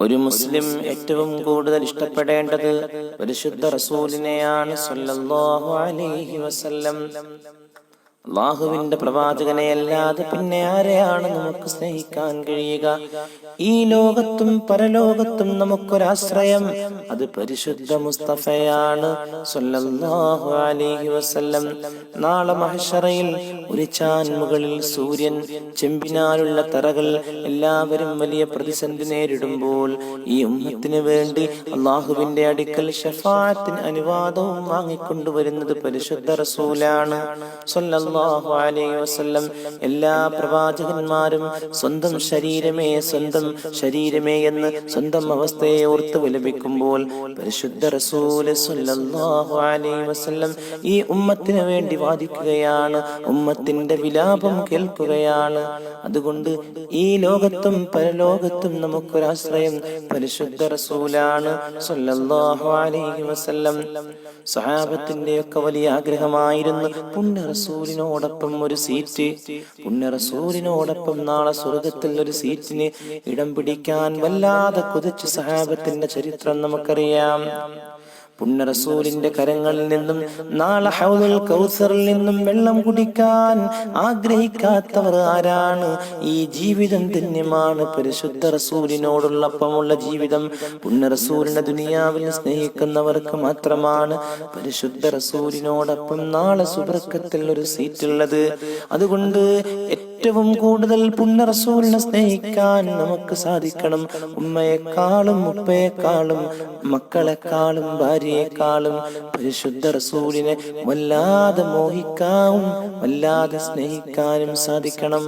ഒരു മുസ്ലിം ഏറ്റവും കൂടുതൽ ഇഷ്ടപ്പെടേണ്ടത് പരിശുദ്ധ റസൂലിനെയാണ് സല്ലല്ലാഹു അലൈഹി വസല്ലം. അള്ളാഹുവിന്റെ പ്രവാചകനെ അല്ലാതെ പിന്നെ ആരെയാണ് നമുക്ക് സ്നേഹിക്കാൻ കഴിയുക? ഈ ലോകത്തും പരലോകത്തും നമുക്കൊരാശ്രയം അത് പരിശുദ്ധ മുസ്തഫയാണ്. അലൈഹി വസല്ലം. നാളെ മഹഷറയിൽ ഒരു ചാൻ മുകളിൽ സൂര്യൻ ചെമ്പിനാലുള്ള തറകൾ എല്ലാവരും വലിയ പ്രതിസന്ധി നേരിടുമ്പോൾ ഈ ഉമ്മത്തിന് വേണ്ടി അള്ളാഹുവിന്റെ അടുക്കൽ ഷഫാത്തിന് അനുവാദവും വാങ്ങിക്കൊണ്ടുവരുന്നത് പരിശുദ്ധ റസൂലാണ്. സല്ലല്ലാഹു അലൈഹി വസല്ലം എല്ലാ പ്രവാചകന്മാരും സ്വന്തം ശരീരമേ സ്വന്തം ശരീരമേ എന്ന് സ്വന്തം അവസ്ഥയെ ഓർത്ത് വിലപിക്കുമ്പോൾ പരിശുദ്ധ റസൂൽ സല്ലല്ലാഹു അലൈഹി വസല്ലം ഈ ഉമ്മത്തിന് വേണ്ടി വാദിക്കുകയാണ്. ഉമ്മത്തിന്റെ വിലാപം കേൾക്കുകയാണ്. അതുകൊണ്ട് ഈ ലോകത്തും പരലോകത്തും നമുക്കൊരാശ്രയം പരിശുദ്ധ റസൂലാണ് സല്ലല്ലാഹു അലൈഹി വസല്ലം. സഹാബത്തിന്റെ ഒക്കെ വലിയ ആഗ്രഹമായിരുന്നു. പുണ്യ റസൂലിനോടൊപ്പം ഒരു സീറ്റ്. പുണ്യ റസൂലിനോടൊപ്പം നാളെ സ്വർഗത്തിൽ ഒരു സീറ്റിന് ഇടം പിടിക്കാൻ വല്ലാതെ കുതിച്ച് സഹാബത്തിന്റെ ചരിത്രം നമുക്കറിയാം. പുണ്യ റസൂലിന്റെ കരങ്ങളിൽ നിന്നും നാളെ ഹൗദുൽ കൗസറിൽ നിന്നും വെള്ളം കുടിക്കാൻ ആഗ്രഹിക്കാത്തവർ ആരാണ്? ഈ ജീവിതം ധന്യമാണ്. പരിശുദ്ധ റസൂലിനോടുള്ളപ്പമുള്ള ജീവിതം പുണ്യറസൂലിന്റെ ദുനിയാവിൽ സ്നേഹിക്കുന്നവർക്ക് മാത്രമാണ്. പരിശുദ്ധ റസൂലിനോടൊപ്പം നാളെ സുബർക്കത്തിൽ ഒരു സീറ്റുള്ളത്. അതുകൊണ്ട് ഏറ്റവും കൂടുതൽ പുണ്യറസൂലിനെ സ്നേഹിക്കാൻ നമുക്ക് സാധിക്കണം. ഉമ്മയെക്കാളും ഉപ്പയെക്കാളും മക്കളെക്കാളും ഭാര്യയെക്കാളും പരിശുദ്ധ റസൂലിനെ വല്ലാതെ മോഹിക്കാവും വല്ലാതെ സ്നേഹിക്കാനും സാധിക്കണം.